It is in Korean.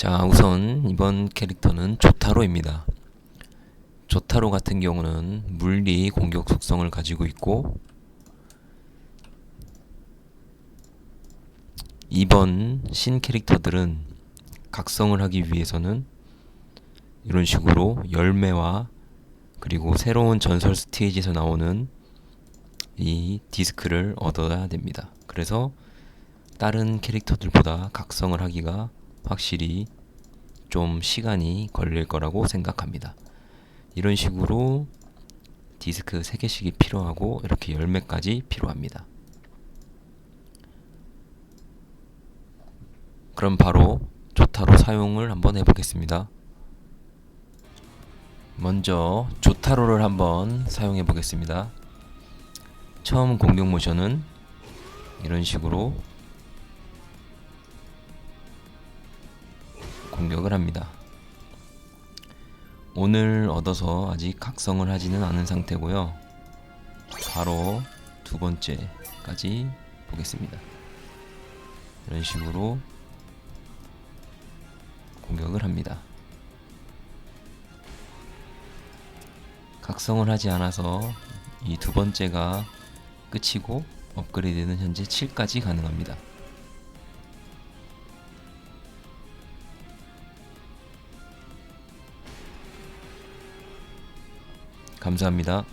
자, 우선 이번 캐릭터는 조타로입니다. 조타로 같은 경우는 물리 공격 속성을 가지고 있고 이번 신 캐릭터들은 각성을 하기 위해서는 이런 식으로 열매와 그리고 새로운 전설 스테이지에서 나오는 이 디스크를 얻어야 됩니다. 그래서 다른 캐릭터들보다 각성을 하기가 확실히 좀 시간이 걸릴 거라고 생각합니다. 이런 식으로 디스크 3개씩이 필요하고 이렇게 열매까지 필요합니다. 그럼 바로 조타로 사용을 한번 해보겠습니다. 먼저 조타로를 한번 사용해 보겠습니다. 처음 공격 모션은 이런 식으로 공격을 합니다. 오늘 얻어서 아직 각성을 하지는 않은 상태고요. 바로 두 번째까지 보겠습니다. 이런 식으로 공격을 합니다. 각성을 하지 않아서 이 두 번째가 끝이고 업그레이드는 현재 7까지 가능합니다. 감사합니다.